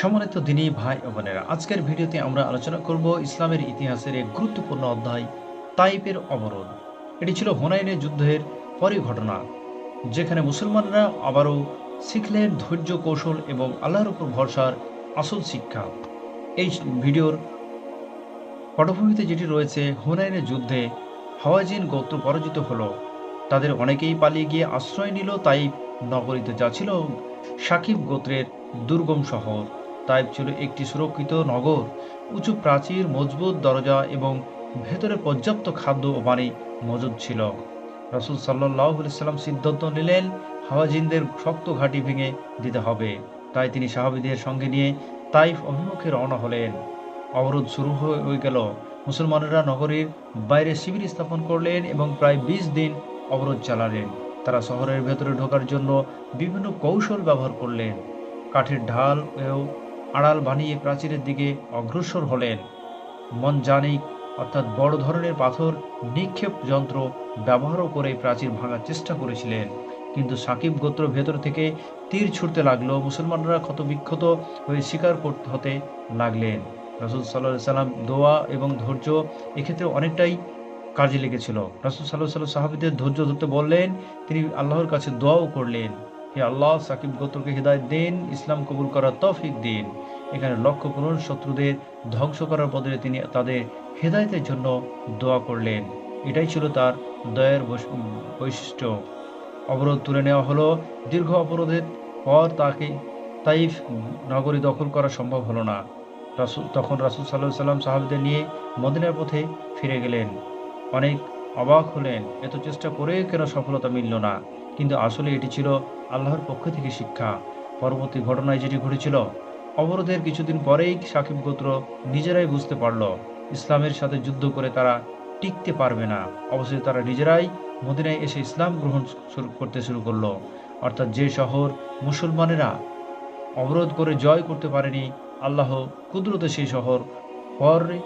সম্মানিত দিনী ভাই ও বোনেরা, আজকের ভিডিওতে আমরা আলোচনা করব ইসলামের ইতিহাসের এক গুরুত্বপূর্ণ অধ্যায়, তাইপের অবরোধ। এটি ছিল হুনাইনের যুদ্ধের পরই ঘটনা, যেখানে মুসলমানরা আবারও শিখলেন ধৈর্য, কৌশল এবং আল্লাহর উপর ভরসার আসল শিক্ষা। এই ভিডিওর পটভূমিতে যেটি রয়েছে হুনাইনের যুদ্ধে হাওয়াজিন গোত্র পরাজিত হলো। তাদের অনেকেই পালিয়ে গিয়ে আশ্রয় নিল তাইপ নগরীতে, যা ছিল সাকিব গোত্রের দুর্গম শহর। তাইপ ছিল একটি সুরক্ষিত নগর, উঁচু প্রাচীর, মজবুত দরজা এবং ভেতরে পর্যাপ্ত খাদ্য ও পানি মজুদ ছিল। রসুল সাল্লাহ সাল্লাম সিদ্ধান্ত নিলেন হাওয়াজিনদের শক্ত ঘাঁটি ভেঙে দিতে হবে। তাই তিনি সাহাবিদের সঙ্গে নিয়ে তাইফ অভিমুখে রওনা হলেন। অবরোধ শুরু হয়ে গেল। মুসলমানেরা নগরীর বাইরে শিবির স্থাপন করলেন এবং প্রায় বিশ দিন অবরোধ চালালেন। তারা শহরের ভেতরে ঢোকার জন্য বিভিন্ন কৌশল ব্যবহার করলেন। কাঠের ঢাল ও আড়াল বানিয়ে প্রাচীরের দিকে অগ্রসর হলেন। মনজানিক অর্থাৎ বড় ধরনের পাথর নিক্ষেপ যন্ত্র ব্যবহারও করে প্রাচীর ভাঙার চেষ্টা করেছিলেন। কিন্তু সাকিব গোত্র ভেতর থেকে তীর ছুটতে লাগল, মুসলমানরা ক্ষতবিক্ষত হয়ে শিকার করতে হতে লাগলেন। রসুল সাল্লাহ সাল্লাম দোয়া এবং ধৈর্য এক্ষেত্রে অনেকটাই কাজে লেগেছিল। রসুল সাল্লাহ সাল্লাম সাহাবিদের ধৈর্য ধরতে বললেন, তিনি আল্লাহর কাছে দোয়াও করলেন, হে আল্লাহ, সাকিব গোত্রকে হৃদায়ত দিন, ইসলাম কবুল করার তৌফিক দিন। এখানে লক্ষ্য করুন শত্রুদের ধ্বংস করার বদলে তিনি তাদের হেদায়তের জন্য দোয়া করলেন। এটাই ছিল তার দয়ের বৈশিষ্ট্য। অবরোধ তুলে নেওয়া হলো। দীর্ঘ অবরোধের পর তাকে তাইফ নগরী দখল করা সম্ভব হলো না। রাসুল তখন রাসুল সাল্লাহ সাল্লাম সাহাবিদের নিয়ে মদিনার পথে ফিরে গেলেন। অনেক অবাক হলেন, এত চেষ্টা করে কেন সফলতা মিলল না? কিন্তু আসলে এটি ছিল আল্লাহর পক্ষ থেকে শিক্ষা। পরবর্তী ঘটনায় যেটি ঘটেছিল অবরোধের কিছুদিন পরেই সাকিব গোত্র নিজেরাই বুঝতে পারল, ইসলামের সাথে যুদ্ধ করে তারা টিকতে পারবে না। অবশ্যই তারা নিজেরাই মদিনায় এসে ইসলাম গ্রহণ শুরু করতে শুরু করল। অর্থাৎ যে শহর মুসলমানেরা অবরোধ করে জয় করতে পারেনি, আল্লাহ কুদরতে সেই শহর পরে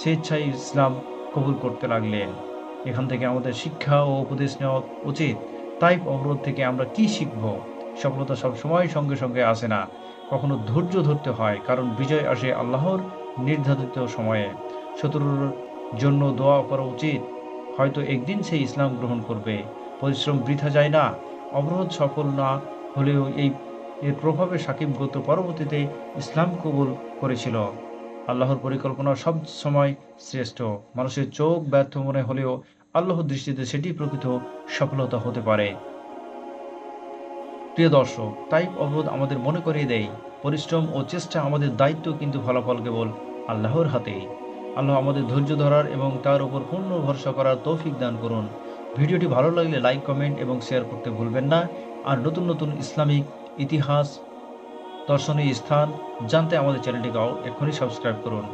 স্বেচ্ছায় ইসলাম কবুল করতে লাগলেন। এখান থেকে আমাদের শিক্ষা ও উপদেশ নেওয়া উচিত। তাই অবরোধ থেকে আমরা কি শিখব? সফলতা সব সময় সঙ্গে সঙ্গে আসে না। কখনো ধৈর্য ধরতে হয়, কারণ বিজয় আসে আল্লাহর নির্ধারিত সময়ে। শত্রুর জন্য দোয়া করা উচিত। হয়তো একদিন সেই ইসলাম গ্রহণ করবে। পরিশ্রম বৃথা যায় না। অবরোধ সফল না হলেও এই, এর প্রভাবে সাকিব গত পরবর্তীতে ইসলাম কবুল করেছিল। আল্লাহর পরিকল্পনা সব সময় শ্রেষ্ঠ। মানুষের চোখ ব্যর্থ মনে হলেও আল্লাহর দৃষ্টিতে সেটি প্রকৃত সফলতা হতে পারে। প্রিয় দর্শক, তাই অবরোধ আমাদের মনে করিয়ে দেয় পরিশ্রম ও চেষ্টা আমাদের দায়িত্ব, কিন্তু ফলাফল কেবল আল্লাহর হাতেই। আল্লাহ আমাদের ধৈর্য ধরার এবং তার উপর পূর্ণ ভরসা করার তৌফিক দান করুন। ভিডিওটি ভালো লাগলে লাইক, কমেন্ট এবং শেয়ার করতে ভুলবেন না। আর নতুন নতুন ইসলামিক ইতিহাস, দর্শনীয় স্থান জানতে আমাদের চ্যানেলটিকে এক্ষুনি সাবস্ক্রাইব করুন।